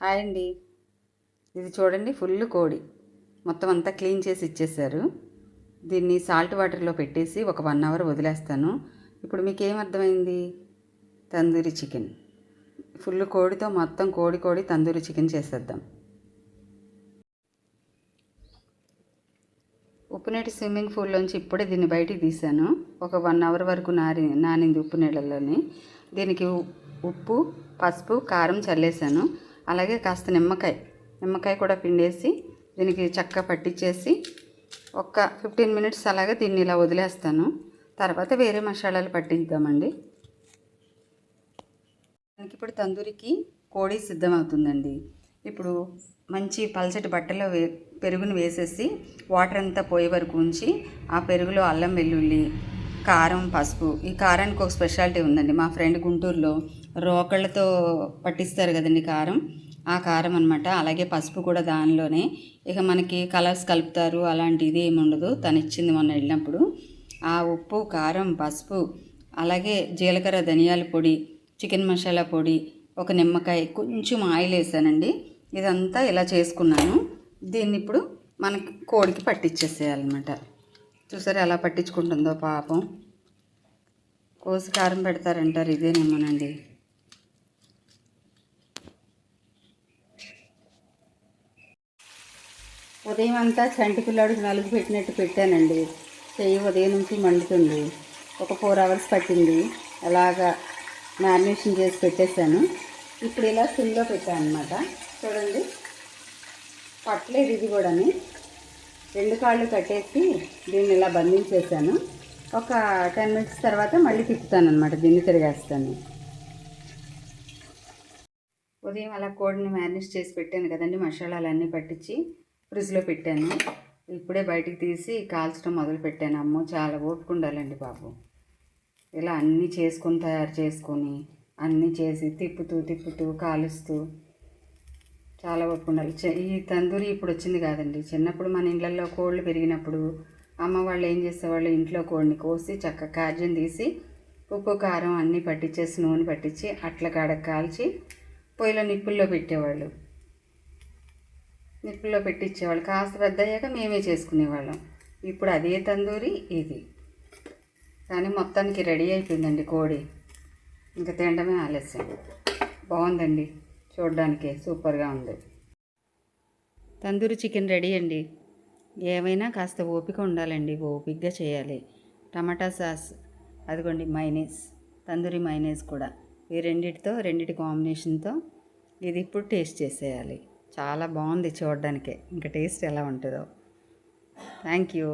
Hi అండి. ఇది చూడండి ఫుల్ కోడి. మొత్తం అంతా క్లీన్ చేసి ఇచ్చేసారు. దీన్ని సాల్ట్ వాటర్లో పెట్టేసి ఒక వన్ అవర్ వదిలేస్తాను. ఇప్పుడు మీకు ఏమర్థమైంది అర్థమైంది? తందూరి చికెన్. ఫుల్ కోడితో మొత్తం కోడి కోడి తందూరి చికెన్ చేసేద్దాం. ఉప్పునీటి స్విమ్మింగ్ పూల్లోంచి ఇప్పుడే దీన్ని బయటికి తీశాను. ఒక వన్ అవర్ వరకు నారి నానింది ఉప్పు నీళ్ళల్లోని దీనికి ఉప్పు పసుపు కారం చల్లేసాను అలాగే కాస్త నిమ్మకాయ నిమ్మకాయ కూడా పిండేసి దీనికి చక్క పట్టించేసి ఒక ఫిఫ్టీన్ మినిట్స్ అలాగే దీన్ని ఇలా వదిలేస్తాను. తర్వాత వేరే మసాలాలు పట్టిద్దామండి. మనకి ఇప్పుడు తందూరికి కోడి సిద్ధమవుతుందండి. ఇప్పుడు మంచి పల్చటి బట్టలో వే పెరుగును వేసేసి వాటర్ అంతా పోయే వరకు ఉంచి ఆ పెరుగులో అల్లం వెల్లుల్లి కారం పసుపు ఈ కారానికి ఒక స్పెషాలిటీ ఉందండి. మా ఫ్రెండ్ గుంటూరులో రోకళ్ళతో పట్టిస్తారు కదండి కారం. ఆ కారం అనమాట అలాగే పసుపు కూడా దానిలోనే. ఇక మనకి కలర్స్ కలుపుతారు. అలాంటిది ఏమి ఉండదు. తను ఇచ్చింది మొన్న వెళ్ళినప్పుడు. ఆ ఉప్పు కారం పసుపు అలాగే జీలకర్ర ధనియాల పొడి చికెన్ మసాలా పొడి ఒక నిమ్మకాయ కొంచెం ఆయిల్ వేసానండి. ఇదంతా ఇలా చేసుకున్నాను. దీన్ని ఇప్పుడు మనకి కోడికి పట్టించేసేయాలన్నమాట చూసారు ఎలా పట్టించుకుంటుందో పాపం. కోసి కారం పెడతారంటారు ఇదేనేమోనండి ఉదయం అంతా చంటి పిల్లాడికి నలుగు పెట్టినట్టు పెట్టానండి. చెయ్యి ఉదయం నుంచి మండుతుంది. ఒక ఫోర్ అవర్స్ పట్టింది. అలాగా మ్యారినేషన్ చేసి పెట్టేశాను. ఇప్పుడు ఇలా సిమ్లో పెట్టాను అనమాట చూడండి. పట్టలేదు ఇది కూడాని. రెండు కాళ్ళు కట్టేసి దీన్ని ఇలా బంధించేసాను. ఒక టెన్ మినిట్స్ తర్వాత మళ్ళీ తిప్పుతాను అనమాట దీన్ని తిరిగేస్తాను. ఉదయం అలా కోడిని మ్యారినేట్ చేసి పెట్టాను కదండి మసాలాలన్నీ పట్టించి ఫ్రిడ్జ్లో పెట్టాను. ఇప్పుడే బయటికి తీసి కాల్చడం మొదలు పెట్టాను. అమ్మో చాలా ఓపిక ఉండాలండి బాబు. ఇలా అన్నీ చేసుకొని తయారు చేసుకొని అన్నీ చేసి తిప్పుతూ తిప్పుతూ కాలుస్తూ చాలా ఓపిక ఉండాలి. ఈ తందూరి ఇప్పుడు వచ్చింది కాదండి. చిన్నప్పుడు మన ఇళ్ళల్లో కోళ్ళు పెరిగినప్పుడు అమ్మ వాళ్ళు ఏం చేసేవాళ్ళు? ఇంట్లో కోడిని కోసి చక్క కాజ్యం తీసి ఉప్పు కారం అన్నీ పట్టించేసి నూనె పట్టించి అట్ల కాడ కాల్చి పొయ్యిలో నిప్పుల్లో పెట్టేవాళ్ళు. నిప్పుల్లో పెట్టించేవాళ్ళు కాస్త పెద్ద అయ్యాక మేమే చేసుకునేవాళ్ళం. ఇప్పుడు అదే తందూరి ఇది. కానీ మొత్తానికి రెడీ అయిపోయిందండి కోడి. ఇంకా తినడమే ఆలస్యం. బాగుందండి. చూడడానికి సూపర్గా ఉంది. తందూరి చికెన్ రెడీ అండి. ఏమైనా కాస్త ఓపిక ఉండాలండి ఓపికగా చేయాలి. టమాటా సాస్ అదిగోండి మైనీస్ తందూరి మైనీస్ కూడా. ఈ రెండిటితో రెండిటి కాంబినేషన్తో ఇది ఇప్పుడు టేస్ట్ చేసేయాలి. చాలా బాగుంది చూడడానికే. ఇంకా టేస్ట్ ఎలా ఉంటుందో. Thank you.